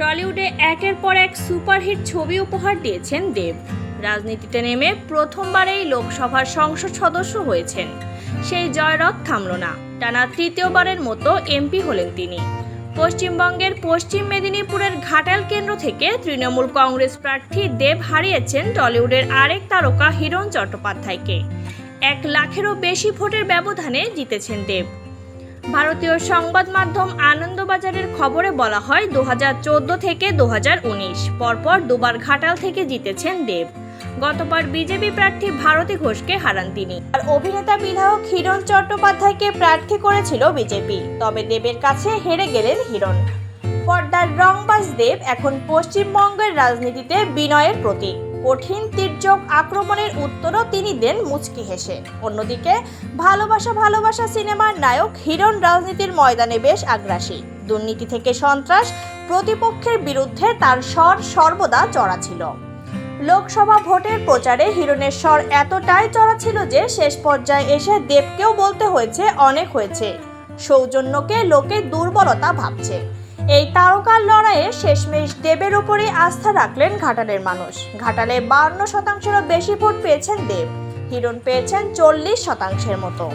টলিউডে একের পর এক সুপারহিট ছবি উপহার দিয়েছেন দেব। রাজনীতিতে নেমে প্রথমবারেই লোকসভার সংসদ সদস্য হয়েছেন। সেই জয়রথ থামল না। টানা তৃতীয়বারের মতো এমপি হলেন তিনি। পশ্চিমবঙ্গের পশ্চিম মেদিনীপুরের ঘাটাল কেন্দ্র থেকে তৃণমূল কংগ্রেস প্রার্থী দেব হারিয়েছেন টলিউডের আরেক তারকা হিরণ চট্টোপাধ্যায়কে। এক লাখেরও বেশি ভোটের ব্যবধানে জিতেছেন দেব। ভারতীয় সংবাদ মাধ্যম আনন্দবাজারের খবরে বলা হয় দু হাজার চোদ্দ থেকে দু হাজার উনিশ, পরপর দুবার ঘাটাল থেকে জিতেছেন দেব। গতবার বিজেপি প্রার্থী ভারতী ঘোষকে হারান তিনি। আর অভিনেতা বিধায়ক হিরণ চট্টোপাধ্যায়কে প্রার্থী করেছিল বিজেপি, তবে দেবের কাছে হেরে গেলেন হিরণ। পর্দার রংবাজ দেব এখন পশ্চিমবঙ্গের রাজনীতিতে বিনয়ের প্রতীক। কঠিন তির্যক আক্রমণের উত্তরও তিনি দেন মুচকি হেসে। অন্যদিকে, ভালোবাসা ভালোবাসা সিনেমার নায়ক হিরণ রাজনীতির ময়দানে বেশ আগ্রাসী। দুর্নীতি থেকে সন্ত্রাস প্রতিপক্ষের বিরুদ্ধে তার স্বর সর্বদা চড়া ছিল। লোকসভা ভোটের প্রচারে হিরণের স্বর এতটাই চড়া ছিল যে শেষ পর্যায়ে এসে দেবকেও বলতে হয়েছে, অনেক হয়েছে। সৌজন্যকে লোকে দুর্বলতা ভাবছে। এই তারকার লড়াইয়ে শেষমেশ দেবের উপরে আস্থা রাখলেন ঘাটালের মানুষ। ঘাটালে বান্ন শতাংশেরও বেশি ভোট পেয়েছেন দেব। হিরণ পেয়েছেন চল্লিশ শতাংশের মতো।